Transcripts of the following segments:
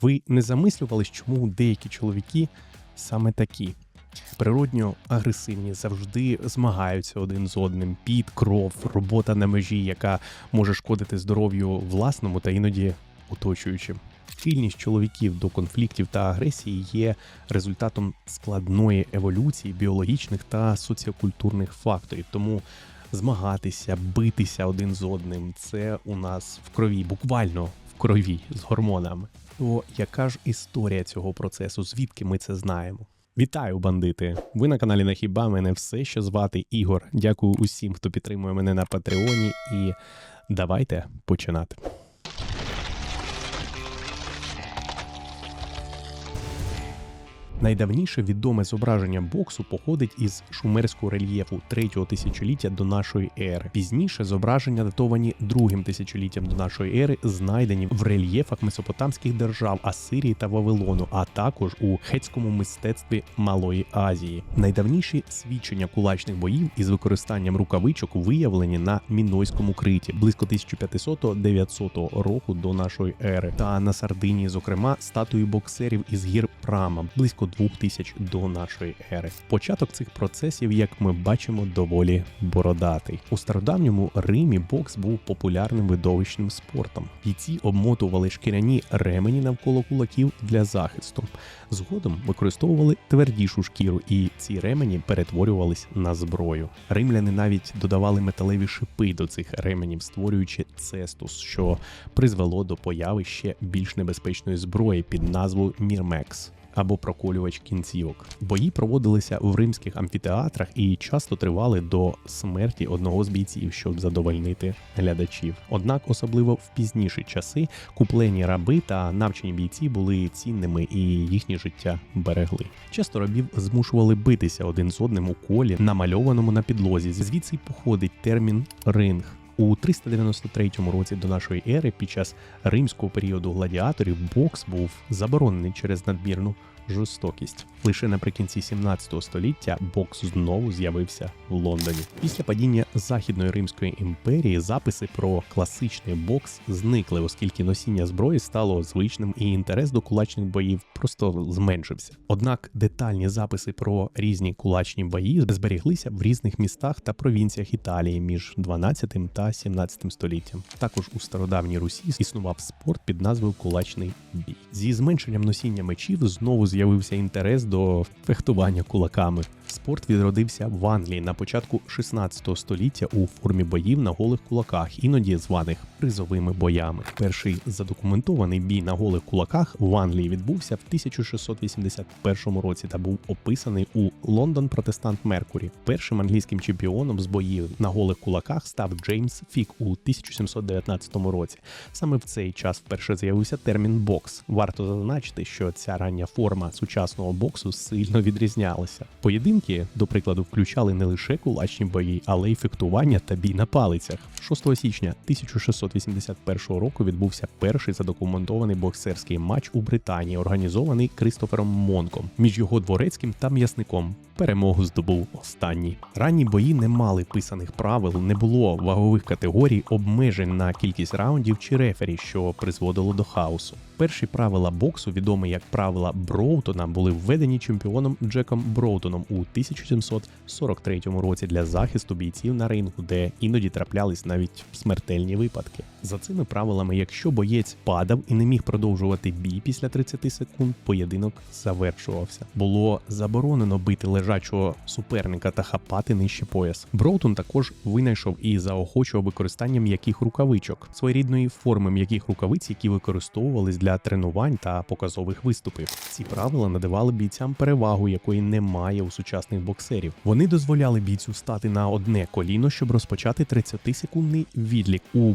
Ви не замислювались, чому деякі чоловіки саме такі? Природньо агресивні, завжди змагаються один з одним. Під, кров, робота на межі, яка може шкодити здоров'ю власному та іноді оточуючим. Схильність чоловіків до конфліктів та агресії є результатом складної еволюції біологічних та соціокультурних факторів. Тому змагатися, битися один з одним це у нас в крові, буквально крові з гормонами. То яка ж історія цього процесу? Звідки ми це знаємо? Вітаю, бандити! Ви на каналі Нахіба мене все ще звати Ігор. Дякую усім, хто підтримує мене на Патреоні, і давайте починати. Найдавніше відоме зображення боксу походить із шумерського рельєфу третього тисячоліття до нашої ери. Пізніше зображення датовані другим тисячоліттям до нашої ери, знайдені в рельєфах месопотамських держав Асирії та Вавилону, а також у хетському мистецтві Малої Азії. Найдавніші свідчення кулачних боїв із використанням рукавичок виявлені на Мінойському криті близько 1500-900 року до нашої ери, та на Сардинії, зокрема, статуї боксерів із гір Прама близько 2000 до нашої ери. Початок цих процесів, як ми бачимо, доволі бородатий. У стародавньому Римі бокс був популярним видовищним спортом. Бійці обмотували шкіряні ремені навколо кулаків для захисту. Згодом використовували твердішу шкіру, і ці ремені перетворювались на зброю. Римляни навіть додавали металеві шипи до цих ременів, створюючи цестус, що призвело до появи ще більш небезпечної зброї під назвою Мірмекс. Або проколювач кінцівок. Бої проводилися в римських амфітеатрах і часто тривали до смерті одного з бійців, щоб задовольнити глядачів. Однак, особливо в пізніші часи, куплені раби та навчені бійці були цінними і їхнє життя берегли. Часто рабів змушували битися один з одним у колі, намальованому на підлозі. Звідси походить термін ринг. У 393 році до нашої ери під час римського періоду гладіаторів бокс був заборонений через надмірну жорстокість. Лише наприкінці 17 століття бокс знову з'явився в Лондоні. Після падіння Західної Римської імперії записи про класичний бокс зникли, оскільки носіння зброї стало звичним і інтерес до кулачних боїв просто зменшився. Однак детальні записи про різні кулачні бої зберіглися в різних містах та провінціях Італії між 12 та 17 століттям. Також у стародавній Русі існував спорт під назвою кулачний бій. Зі зменшенням носіння мечів знову з'явився інтерес до фехтування кулаками. Спорт відродився в Англії на початку 16 століття у формі боїв на голих кулаках, іноді званих призовими боями. Перший задокументований бій на голих кулаках в Англії відбувся в 1681 році та був описаний у Лондон Протестант Меркурі. Першим англійським чемпіоном з боїв на голих кулаках став Джеймс Фік у 1719 році. Саме в цей час вперше з'явився термін бокс. Варто зазначити, що ця рання форма сучасного боксу сильно відрізнялася. Поєдинки, до прикладу, включали не лише кулачні бої, але й фехтування та бій на палицях. 6 січня 1681 року відбувся перший задокументований боксерський матч у Британії, організований Кристофером Монком між його дворецьким та м'ясником. Перемогу здобув останній. Ранні бої не мали писаних правил, не було вагових категорій, обмежень на кількість раундів чи рефері, що призводило до хаосу. Перші правила боксу, відомі як правила Броутона, були введені чемпіоном Джеком Броутоном у 1743 році для захисту бійців на рингу, де іноді траплялись навіть смертельні випадки. За цими правилами, якщо боєць падав і не міг продовжувати бій після 30 секунд, поєдинок завершувався. Було заборонено бити лежачого суперника та хапати нижче пояс. Броутон також винайшов і заохочував використання м'яких рукавичок, своєрідної форми м'яких рукавиць, які використовувались для тренувань та показових виступів. Ці правила надавали бійцям перевагу, якої немає у сучасних боксерів. Вони дозволяли бійцю стати на одне коліно, щоб розпочати 30-секундний відлік у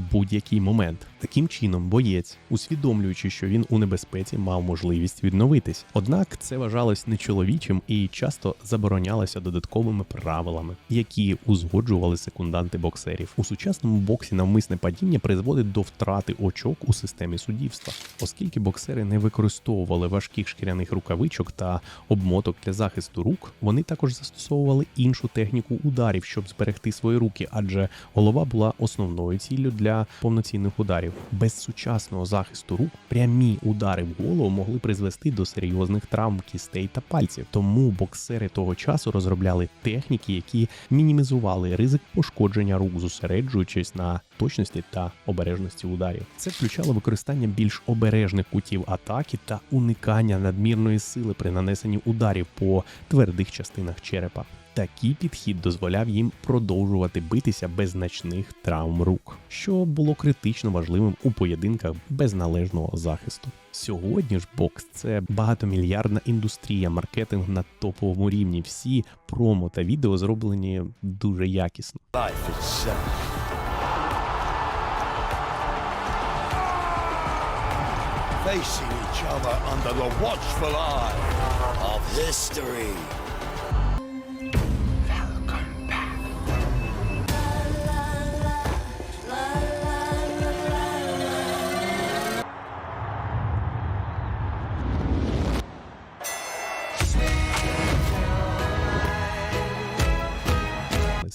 будь-який момент. Таким чином, боєць, усвідомлюючи, що він у небезпеці, мав можливість відновитись. Однак це вважалось нечоловічим і часто заборонялося додатковими правилами, які узгоджували секунданти боксерів. У сучасному боксі навмисне падіння призводить до втрати очок у системі суддівства, оскільки боксери не використовували важких шкіряних рукавичок та обмоток для захисту рук. Вони також застосовували іншу техніку ударів, щоб зберегти свої руки, адже голова була основною ціллю для повноцінного емоційних ударів. Без сучасного захисту рук прямі удари в голову могли призвести до серйозних травм кістей та пальців. Тому боксери того часу розробляли техніки, які мінімізували ризик пошкодження рук, зосереджуючись на точності та обережності ударів. Це включало використання більш обережних кутів атаки та уникання надмірної сили при нанесенні ударів по твердих частинах черепа. Такий підхід дозволяв їм продовжувати битися без значних травм рук, що було критично важливим у поєдинках без належного захисту. Сьогодні ж бокс це багатомільярдна індустрія, маркетинг на топовому рівні. Всі промо та відео зроблені дуже якісно. Facing each other under the watchful eye of history.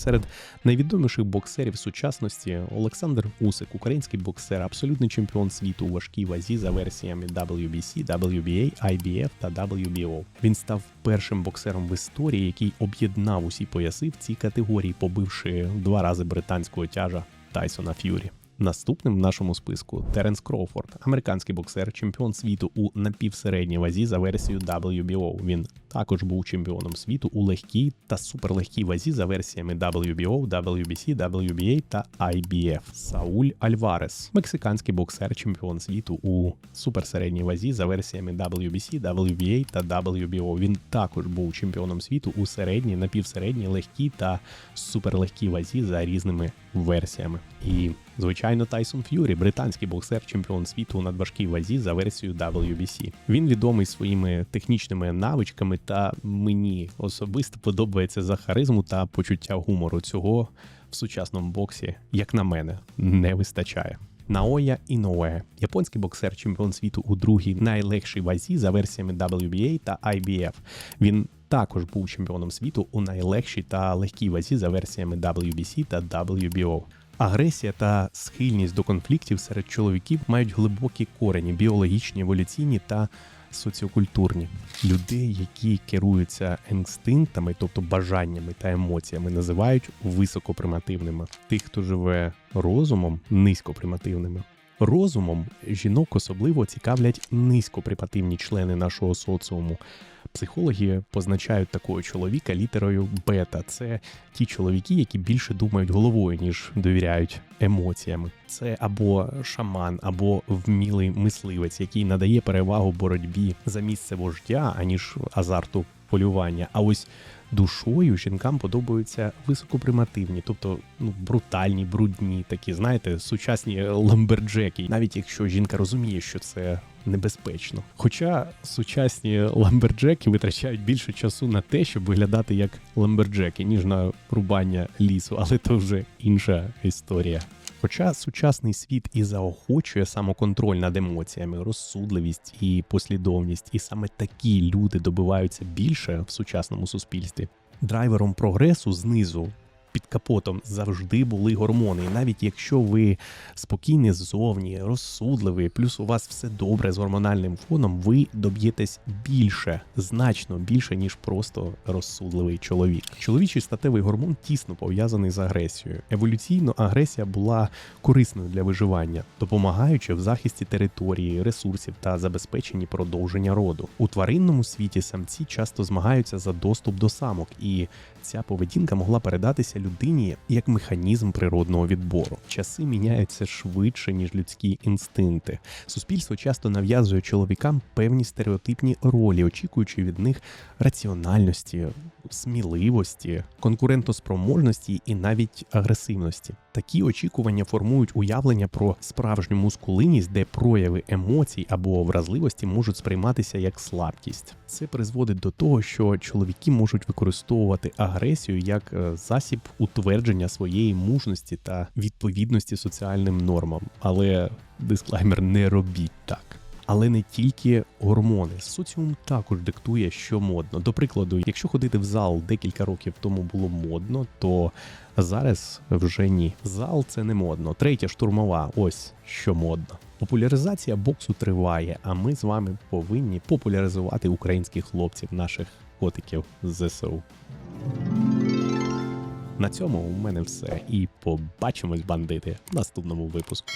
Серед найвідоміших боксерів сучасності Олександр Усик, український боксер, абсолютний чемпіон світу у важкій вазі за версіями WBC, WBA, IBF та WBO. Він став першим боксером в історії, який об'єднав усі пояси в цій категорії, побивши два рази британського тяжа Тайсона Ф'юрі. Наступним в нашому списку Теренс Кроуфорд, американський боксер, чемпіон світу у напівсередній вазі за версією WBO. Він також був чемпіоном світу у легкій та суперлегкій вазі за версіями WBO, WBC, WBA та IBF. Сауль Альварес, мексиканський боксер, чемпіон світу у суперсередній вазі за версіями WBC, WBA та WBO. Він також був чемпіоном світу у середній, напівсередній, легкій та суперлегкій вазі за різними версіями. І Звичайно, Тайсон Ф'юрі, британський боксер, чемпіон світу у надважкій вазі за версією WBC. Він відомий своїми технічними навичками, та мені особисто подобається за харизму та почуття гумору. Цього в сучасному боксі, як на мене, не вистачає. Наоя Іноуе, японський боксер, чемпіон світу у другій найлегшій вазі за версіями WBA та IBF. Він також був чемпіоном світу у найлегшій та легкій вазі за версіями WBC та WBO. Агресія та схильність до конфліктів серед чоловіків мають глибокі корені, біологічні, еволюційні та соціокультурні. Людей, які керуються інстинктами, тобто бажаннями та емоціями, називають високопримативними. Тих, хто живе розумом, низькопримативними. Розумом жінок особливо цікавлять низькопримативні члени нашого соціуму. Психологи позначають такого чоловіка літерою бета. Це ті чоловіки, які більше думають головою, ніж довіряють емоціями. Це або шаман, або вмілий мисливець, який надає перевагу боротьбі за місце вождя, аніж азарту полювання. А ось душою жінкам подобаються високопримативні, тобто ну брутальні, брудні, такі, знаєте, сучасні ламберджеки, навіть якщо жінка розуміє, що це небезпечно. Хоча сучасні ламберджеки витрачають більше часу на те, щоб виглядати як ламберджеки, ніж на рубання лісу, але то вже інша історія. Хоча сучасний світ і заохочує самоконтроль над емоціями, розсудливість і послідовність, і саме такі люди добиваються більше в сучасному суспільстві. Драйвером прогресу знизу під капотом завжди були гормони. І навіть якщо ви спокійні ззовні, розсудливі, плюс у вас все добре з гормональним фоном, ви доб'єтесь більше, значно більше, ніж просто розсудливий чоловік. Чоловічий статевий гормон тісно пов'язаний з агресією. Еволюційно агресія була корисною для виживання, допомагаючи в захисті території, ресурсів та забезпеченні продовження роду. У тваринному світі самці часто змагаються за доступ до самок, і ця поведінка могла передатися людині як механізм природного відбору. Часи міняються швидше, ніж людські інстинкти. Суспільство часто нав'язує чоловікам певні стереотипні ролі, очікуючи від них раціональності, сміливості, конкурентоспроможності і навіть агресивності. Такі очікування формують уявлення про справжню мускулинність, де прояви емоцій або вразливості можуть сприйматися як слабкість. Це призводить до того, що чоловіки можуть використовувати агресію як е, засіб утвердження своєї мужності та відповідності соціальним нормам. Але дисклаймер не робіть так. Але не тільки гормони. Соціум також диктує, що модно. До прикладу, якщо ходити в зал декілька років тому було модно, то зараз вже ні. Зал це не модно. Третя штурмова, ось що модно. Популяризація боксу триває, а ми з вами повинні популяризувати українських хлопців, наших котиків з ЗСУ. На цьому у мене все. І побачимось, бандити, в наступному випуску.